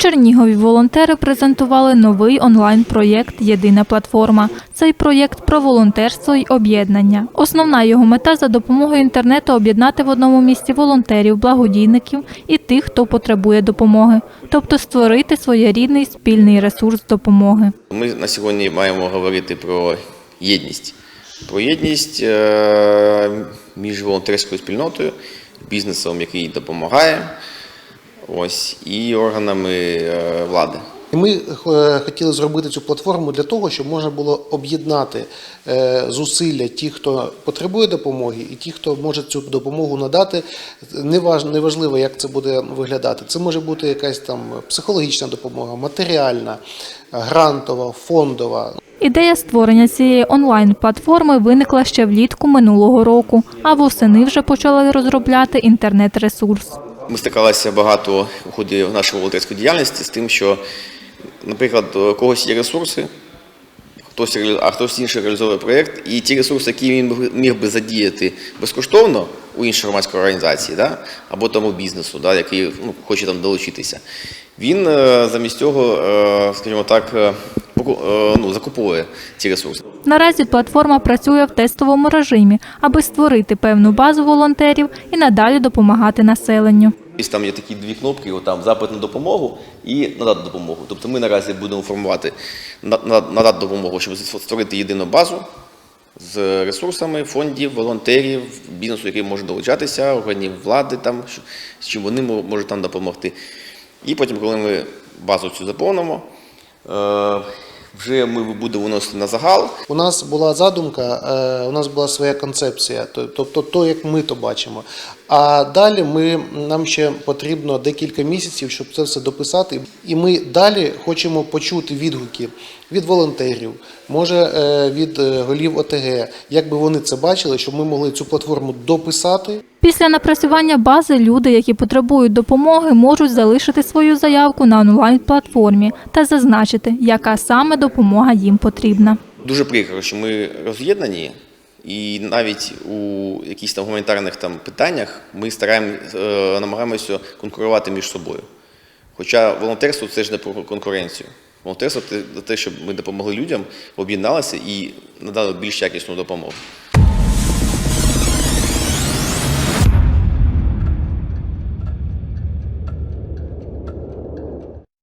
Чернігові волонтери презентували новий онлайн-проєкт Єдина платформа. Цей проєкт про волонтерство й об'єднання. Основна його мета за допомогою інтернету об'єднати в одному місці волонтерів, благодійників і тих, хто потребує допомоги, тобто створити своєрідний спільний ресурс допомоги. Ми на сьогодні маємо говорити про єдність. Про єдність е, між волонтерською спільнотою, бізнесом, який допомагає, ось, і органами е, влади. І Ми е, хотіли зробити цю платформу для того, щоб можна було об'єднати е, зусилля тих, хто потребує допомоги, і ті, хто може цю допомогу надати. Неваж- Неважливо, як це буде виглядати. Це може бути якась там психологічна допомога, матеріальна, грантова, фондова. Ідея створення цієї онлайн-платформи виникла ще влітку минулого року, а восени вже почали розробляти інтернет-ресурс. Ми стикалися багато у ході нашої волонтерської діяльності з тим, що, наприклад, у когось є ресурси, хтось, а хтось інший реалізовує проєкт, і ті ресурси, які він міг- би задіяти безкоштовно у іншій громадської організації, да, або тому бізнесу, да, який ну, хоче там долучитися, він е, замість цього, е, скажімо так, е, ну, закуповує ці ресурси. Наразі платформа працює в тестовому режимі, аби створити певну базу волонтерів і надалі допомагати населенню. Там є такі дві кнопки, там запит на допомогу і надати допомогу. Тобто ми наразі будемо формувати на- на- надати допомогу, щоб створити єдину базу з ресурсами фондів, волонтерів, бізнесу, який може долучатися, органів влади, там, з чим вони можуть там допомогти. І потім, коли ми базу цю заповнимо, е, вже ми будемо виносити на загал. У нас була задумка, е, у нас була своя концепція, тобто то, як ми то бачимо. А далі ми, нам ще потрібно декілька місяців, щоб це все дописати. І ми далі хочемо почути відгуки від волонтерів, може е, від е, голів ОТГ, як би вони це бачили, щоб ми могли цю платформу дописати. Після напрацювання бази люди, які потребують допомоги, можуть залишити свою заявку на онлайн-платформі та зазначити, яка саме допомога їм потрібна. Дуже прикро, що ми роз'єднані, і навіть у якихось там гуманітарних там питаннях ми стараємо, е, намагаємося конкурувати між собою. Хоча волонтерство це ж не про конкуренцію. Волонтерство це те, щоб ми допомогли людям, об'єдналися і надали більш якісну допомогу.